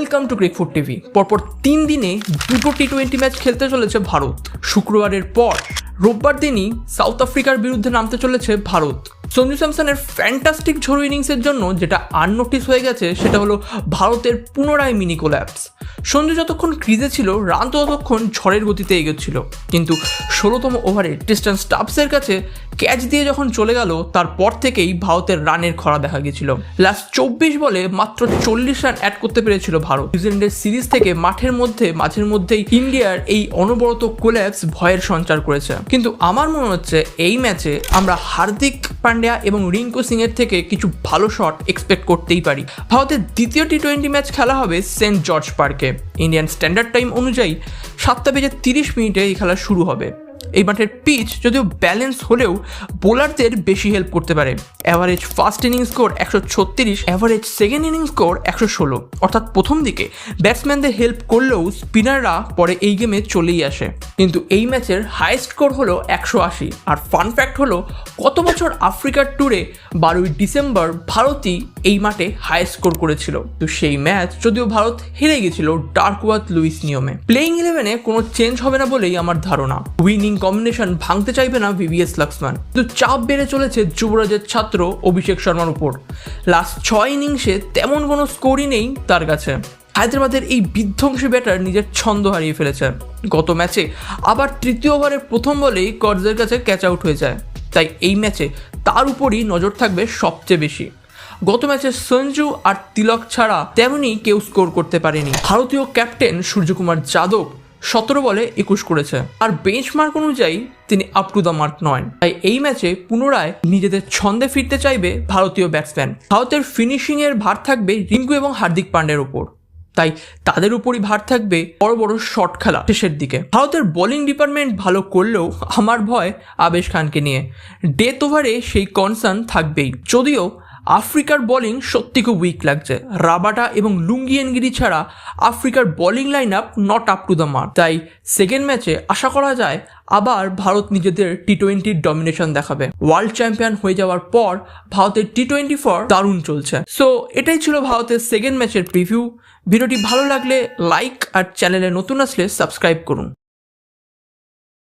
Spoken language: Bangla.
Welcome to cric Cricfoot TV পরপর তিন দিনে দুটো টি টোয়েন্টি ম্যাচ খেলতে চলেছে ভারত। শুক্রবারের পর রোববার দিনই সাউথ আফ্রিকার বিরুদ্ধে নামতে চলেছে ভারত। সঞ্জু স্যামসনের ফ্যান্টাস্টিক ঝড়ো ইনিংসের জন্য যেটা আননোটিস হয়ে গেছে, সেটা হলো ভারতের পুনরায় মিনি কোল্যাপস সঞ্জু যতক্ষণ ক্রিজে ছিল, রান ততক্ষণ ঝড়ের গতিতে এগোচ্ছিল। কিন্তু ষোলোতম ওভারে টিস্টান স্টাফসের কাছে ক্যাচ দিয়ে যখন চলে গেল, তারপর থেকেই ভারতের রানের খরা দেখা গেছিল। লাস্ট চব্বিশ বলে মাত্র চল্লিশ রান অ্যাড করতে পেরেছিল ভারত। নিউজিল্যান্ডের সিরিজ থেকে মাঠের মধ্যে, মাঝের মধ্যেই ইন্ডিয়ার এই অনবরত কোল্যাপস ভয়ের সঞ্চার করেছে। কিন্তু আমার মনে হচ্ছে, এই ম্যাচে আমরা হার্দিক পান্ডিয়া এবং রিঙ্কু সিং এর থেকে কিছু ভালো শট এক্সপেক্ট করতেই পারি। ভারতের দ্বিতীয় টি টোয়েন্টি ম্যাচ খেলা হবে সেন্ট জর্জ পার্কে। ইন্ডিয়ান স্ট্যান্ডার্ড টাইম অনুযায়ী সাতটা বেজে তিরিশ মিনিটে এই খেলা শুরু হবে। এই মাঠের পিচ যদিও ব্যালেন্স হলেও বোলারদের বেশি হেল্প করতে পারে। অ্যাভারেজ ফার্স্ট ইনিংস স্কোর একশো ছত্রিশ অ্যাভারেজ সেকেন্ড ইনিংস স্কোর একশো ষোলো। অর্থাৎ প্রথম দিকে ব্যাটসম্যানদের হেল্প করলেও স্পিনাররা পরে এই গেমে চলেই আসে। কিন্তু এই ম্যাচের হাইয়েস্ট স্কোর হলো একশো আশি। আর ফান ফ্যাক্ট হলো গত বছর আফ্রিকার ট্যুরে বারোই ডিসেম্বর ভারতই এই মাঠে হাই স্কোর করেছিল। তো সেই ম্যাচ যদিও ভারত হেরে গেছিল ডার্কওয়াথ লুইস নিয়মে। প্লেইং ইলেভেনে কোনো চেঞ্জ হবে না বলেই আমার ধারণা। উইনিং কম্বিনেশন ভাঙতে চাইবে না ভিভিএস লাক্সম্যান কিন্তু চাপ বেড়ে চলেছে যুবরাজের ছাত্র অভিষেক শর্মার উপর। লাস্ট ছয় ইনিংসে তেমন কোনো স্কোরই নেই তার কাছে। হায়দ্রাবাদের এই বিধ্বংসী ব্যাটার নিজের ছন্দ হারিয়ে ফেলেছে। গত ম্যাচে আবার তৃতীয় ওভারের প্রথম বলেই কর্জের কাছে ক্যাচ আউট হয়ে যায়। তাই এই ম্যাচে তার উপরই নজর থাকবে সবচেয়ে বেশি। গত ম্যাচে সঞ্জু আর তিলক ছাড়া তেমনি কেউ স্কোর করতে পারেনি। ভারতীয় ক্যাপ্টেন সূর্যকুমার যাদব সতেরো বলে একুশ করেছে। আর বেঞ্চমার্ক অনুযায়ী তিনি আপ টু দ্য মার্ক নয়। তাই এই ম্যাচে পুনরায় নিজেদের ছন্দে ফিরতে চাইবে ভারতীয় ব্যাটসম্যান ভারতের ফিনিশিং এর ভার থাকবে রিঙ্কু এবং হার্দিক পান্ডের ওপর তাই তাদের উপরই ভার থাকবে বড় বড় শট খেলা শেষের দিকে। ভারতের বোলিং ডিপার্টমেন্ট ভালো করলেও আমার ভয় আবেশ খানকে নিয়ে। ডেথ ওভারে সেই কনসার্ন থাকবেই। যদিও আফ্রিকার বোলিং সত্যি খুব উইক লাগছে। রাবাটা এবং লুঙ্গিয়েনগিরি ছাড়া আফ্রিকার bowling line up not up to the mark তাই সেকেন্ড ম্যাচে আশা করা যায় আবার ভারত নিজেদের টি টোয়েন্টির ডমিনেশন দেখাবে। ওয়ার্ল্ড চ্যাম্পিয়ন হয়ে যাওয়ার পর ভারতের টি টোয়েন্টি ফর দারুণ চলছে। সো এটাই ছিল ভারতের সেকেন্ড ম্যাচের প্রিভিউ ভিডিওটি ভালো লাগলে লাইক আর চ্যানেলে নতুন আসলে সাবস্ক্রাইব করুন।